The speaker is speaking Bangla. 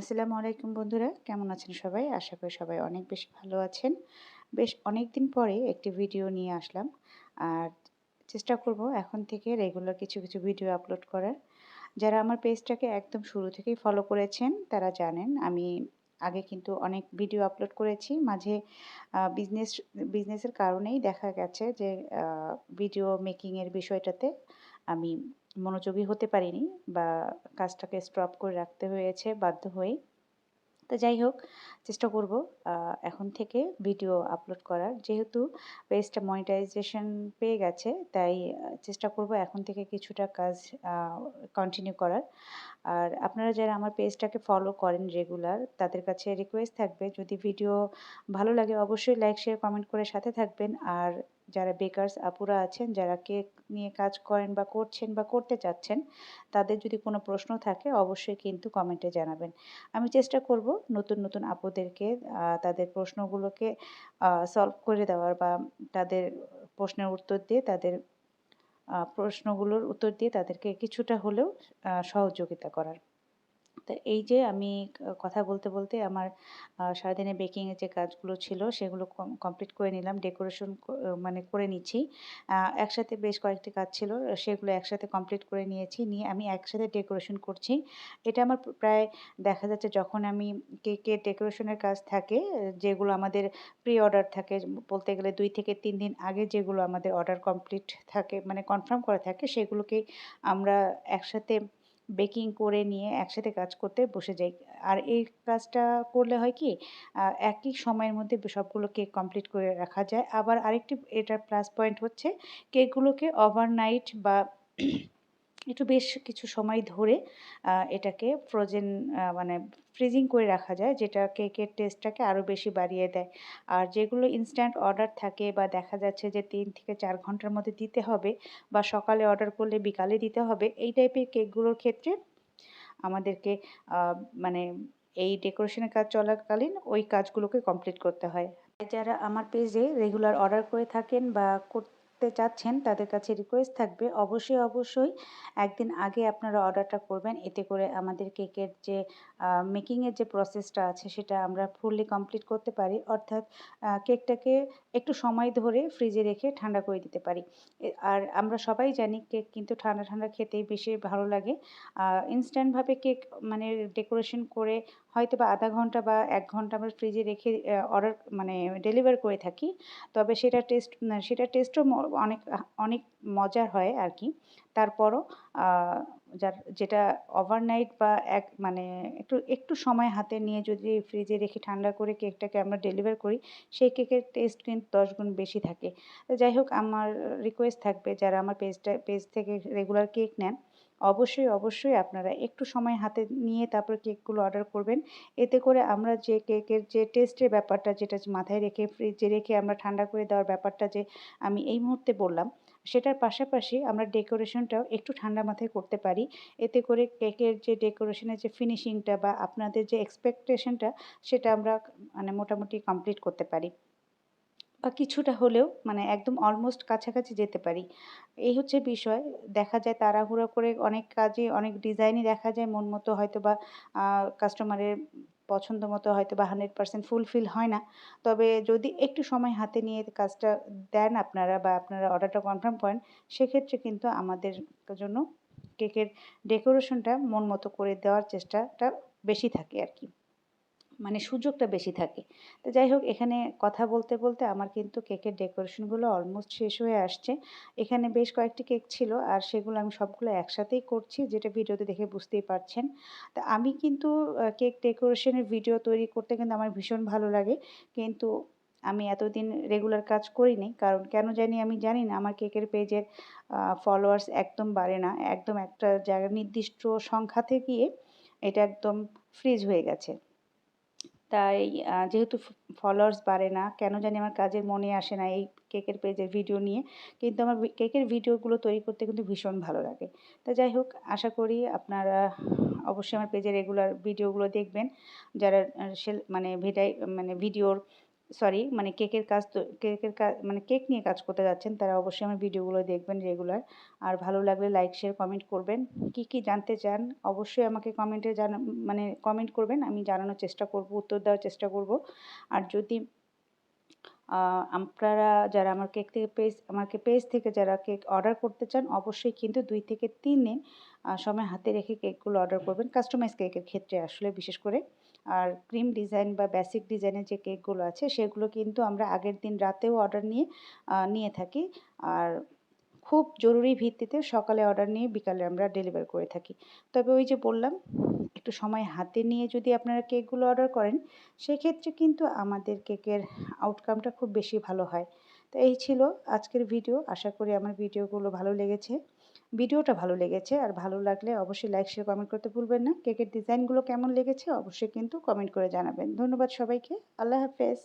আসসালামু আলাইকুম বন্ধুরা, কেমন আছেন সবাই? আশা করি সবাই অনেক বেশি ভালো আছেন। বেশ অনেক দিন পরে একটি ভিডিও নিয়ে আসলাম। আর চেষ্টা করব এখন থেকে রেগুলার কিছু কিছু ভিডিও আপলোড করার। যারা আমার পেজটাকে একদম শুরু থেকেই ফলো করেছেন, তারা জানেন আমি আগে কিন্তু অনেক ভিডিও আপলোড করেছি। মাঝে বিজনেস বিজনেসের কারণেই দেখা গেছে যে ভিডিও মেকিংয়ের বিষয়টাতে আমি মনোযোগী হতে পারিনি বা কাজটাকে স্টপ করে রাখতে হয়েছে, বাধ্য হয়ে তো যাই হোক, চেষ্টা করব এখন থেকে ভিডিও আপলোড করার। যেহেতু পেজটা মনিটাইজেশন পেয়ে গেছে, তাই চেষ্টা করব এখন থেকে কিছুটা কাজ কন্টিনিউ করার। আর আপনারা যারা আমার পেজটাকে ফলো করেন রেগুলার তাদের কাছে রিকোয়েস্ট থাকবে, যদি ভিডিও ভালো লাগে অবশ্যই লাইক শেয়ার কমেন্ট করে সাথে থাকবেন। আর যারা বেকারস আপুরা আছেন, যারা কেক নিয়ে কাজ করেন বা করছেন বা করতে চাচ্ছেন, তাদের যদি কোনো প্রশ্ন থাকে অবশ্যই কিন্তু কমেন্টে জানাবেন। আমি চেষ্টা করব নতুন নতুন আপুদেরকে তাদের প্রশ্নগুলোকে সলভ করে দেওয়ার বা তাদের প্রশ্নের উত্তর দিয়ে তাদের প্রশ্নগুলোর উত্তর দিয়ে তাদেরকে কিছুটা হলেও সহযোগিতা করার। তো এই যে আমি কথা বলতে বলতে আমার সারাদিনে বেকিংয়ের যে কাজগুলো ছিল সেগুলো কমপ্লিট করে নিলাম ডেকোরেশন মানে করে নিচ্ছি। একসাথে বেশ কয়েকটি কাজ ছিল, সেগুলো একসাথে কমপ্লিট করে নিয়েছি, নিয়ে আমি একসাথে ডেকোরেশন করছি। এটা আমার প্রায় দেখা যাচ্ছে যখন আমি কেকের ডেকোরেশনের কাজ থাকে যেগুলো আমাদের প্রি অর্ডার থাকে বলতে গেলে দুই থেকে তিন দিন আগে যেগুলো আমাদের অর্ডার কমপ্লিট থাকে মানে কনফার্ম করা থাকে সেগুলোকেই আমরা একসাথে বেকিং করে নিয়ে একসাথে কাজ করতে বসে যাই। আর এই কাজটা করলে হয় কি একই সময়ের মধ্যে সবগুলো কেক কমপ্লিট করে রাখা যায়। আবার আরেকটি, এটার প্লাস পয়েন্ট হচ্ছে, কেকগুলোকে ওভারনাইট বা একটু বেশ কিছু সময় ধরে এটাকে ফ্রোজেন মানে ফ্রিজিং করে রাখা যায় যেটা কেকের টেস্টটাকে আরও বেশি বাড়িয়ে দেয়। আর যেগুলো ইনস্ট্যান্ট অর্ডার থাকে বা দেখা যাচ্ছে যে তিন থেকে চার ঘণ্টার মধ্যে দিতে হবে বা সকালে অর্ডার করলে বিকালে দিতে হবে, এই টাইপের কেকগুলোর ক্ষেত্রে আমাদেরকে মানে এই ডেকোরেশনের কাজ চলাকালীন ওই কাজগুলোকে কমপ্লিট করতে হয়। যারা আমার পেজে রেগুলার অর্ডার করে থাকেন বা করতে চাচ্ছেন, তাদের কাছে রিকোয়েস্ট থাকবে, অবশ্যই অবশ্যই একদিন আগে আপনারা অর্ডারটা করবেন। এতে করে আমাদের কেকের যে মেকিংয়ের যে প্রসেসটা আছে সেটা আমরা ফুললি কমপ্লিট করতে পারি। অর্থাৎ কেকটাকে একটু সময় ধরে ফ্রিজে রেখে ঠান্ডা করে দিতে পারি। আর আমরা সবাই জানি কেক কিন্তু ঠান্ডা ঠান্ডা খেতেই বেশি ভালো লাগে। ইনস্ট্যান্টভাবে কেক মানে ডেকোরেশন করে হয়তো বা আধা ঘণ্টা বা এক ঘণ্টা আমরা ফ্রিজে রেখে অর্ডার মানে ডেলিভার করে থাকি। তবে সেটা টেস্ট সেটা টেস্টও অনেক অনেক মজার হয় আর কি তারপরও যার, যেটা ওভারনাইট বা এক মানে একটু একটু সময় হাতে নিয়ে যদি ফ্রিজে রেখে ঠান্ডা করে কেকটাকে আমরা ডেলিভার করি, সেই কেকের টেস্ট কিন্তু দশ গুণ বেশি থাকে। যাই হোক, আমার রিকোয়েস্ট থাকবে, যারা আমার পেজটা পেজ থেকে রেগুলার কেক নেন অবশ্যই অবশ্যই আপনারা একটু সময় হাতে নিয়ে তারপর কেকগুলো অর্ডার করবেন। এতে করে আমরা যে কেকের যে টেস্টের ব্যাপারটা যেটা মাথায় রেখে ফ্রিজে রেখে আমরা ঠান্ডা করে দেওয়ার ব্যাপারটা যে আমি এই মুহূর্তে বললাম, সেটার পাশাপাশি আমরা ডেকোরেশনটাও একটু ঠান্ডা মাথায় করতে পারি। এতে করে কেকের যে ডেকোরেশনের যে ফিনিশিংটা বা আপনাদের যে এক্সপেকটেশনটা সেটা আমরা মানে মোটামুটি কমপ্লিট করতে পারি। কিছুটা হলেও মানে একদম অলমোস্ট কাছাকাছি যেতে পারি। এই হচ্ছে বিষয়। দেখা যায় তাড়াহুড়ো করে অনেক কাজে, অনেক ডিজাইনই দেখা যায় মন মতো হয়তো বা কাস্টমারের পছন্দ মতো হয়তো বা হান্ড্রেড পার্সেন্ট ফুলফিল হয় না। তবে যদি একটু সময় হাতে নিয়ে কাজটা দেন আপনারা বা আপনারা অর্ডারটা কনফার্ম করেন, সেক্ষেত্রে কিন্তু আমাদের জন্য কেকের ডেকোরেশনটা মন মতো করে দেওয়ার চেষ্টাটা বেশি থাকে আর কি। মানে সুযোগটা বেশি থাকে। তো যাই হোক, এখানে কথা বলতে বলতে আমার কিন্তু কেকের ডেকোরেশনগুলো অলমোস্ট শেষ হয়ে আসছে। এখানে বেশ কয়েকটি কেক ছিল আর সেগুলো আমি সবগুলো একসাথেই করছি, যেটা ভিডিওতে দেখে বুঝতেই পারছেন। তা আমি কিন্তু কেক ডেকোরেশনের ভিডিও তৈরি করতে কিন্তু আমার ভীষণ ভালো লাগে। কিন্তু আমি এতদিন রেগুলার কাজ করিনি, কারণ কেন জানি আমি জানি না, আমার কেকের পেজের ফলোয়ার্স একদম বাড়ে না। একদম একটা জায়গা, নির্দিষ্ট সংখ্যাতে গিয়ে এটা একদম ফ্রিজ হয়ে গেছে। তাই যেহেতু ফলোয়ার্স বাড়ে না, কেন জানি আমার কাজের মনে আসে না এই কেকের পেজের ভিডিও নিয়ে। কিন্তু আমার কেকের ভিডিওগুলো তৈরি করতে কিন্তু ভীষণ ভালো লাগে। তা যাই হোক, আশা করি আপনারা অবশ্যই আমার পেজে রেগুলার ভিডিওগুলো দেখবেন। যারা মানে মানে ভিডিওর সরি মানে কেকের কাজ তো কেকের কাজ মানে কেক নিয়ে কাজ করতে যাচ্ছেন, তারা অবশ্যই আমার ভিডিওগুলো দেখবেন রেগুলার আর ভালো লাগলে লাইক শেয়ার কমেন্ট করবেন। কি কি জানতে চান, অবশ্যই আমাকে কমেন্টে জানা মানে কমেন্ট করবেন, আমি জানানোর চেষ্টা করব, উত্তর দেওয়ার চেষ্টা করব। আর যদি আপনারা যারা আমার কেক থেকে পেজ আমাকে পেজ থেকে যারা কেক অর্ডার করতে চান, অবশ্যই কিন্তু দুই থেকে তিন দিন সময় হাতে রেখে কেকগুলো অর্ডার করবেন। কাস্টমাইজ কেকের ক্ষেত্রে আসলে, বিশেষ করে। আর ক্রিম ডিজাইন বা বেসিক ডিজাইনের যে কেকগুলো আছে, সেগুলো কিন্তু আমরা আগের দিন রাতেও অর্ডার নিয়ে নিয়ে থাকি। আর খুব জরুরি ভিত্তিতে সকালে অর্ডার নিয়ে বিকালে আমরা ডেলিভার করে থাকি। তবে ওই যে বললাম, একটু সময় হাতে নিয়ে যদি আপনারা কেকগুলো অর্ডার করেন, সেক্ষেত্রে কিন্তু আমাদের কেকের আউটকামটা খুব বেশি ভালো হয়। তো এই ছিল আজকের ভিডিও। আশা করি আমার ভিডিওগুলো ভালো লেগেছে। ভিডিওটা ভালো লেগেছে আর ভালো লাগলে অবশ্যই লাইক শেয়ার কমেন্ট করতে ভুলবেন না। কেকের ডিজাইনগুলো কেমন লেগেছে অবশ্যই কিন্তু কমেন্ট করে জানাবেন। ধন্যবাদ সবাইকে। আল্লাহ হাফেজ।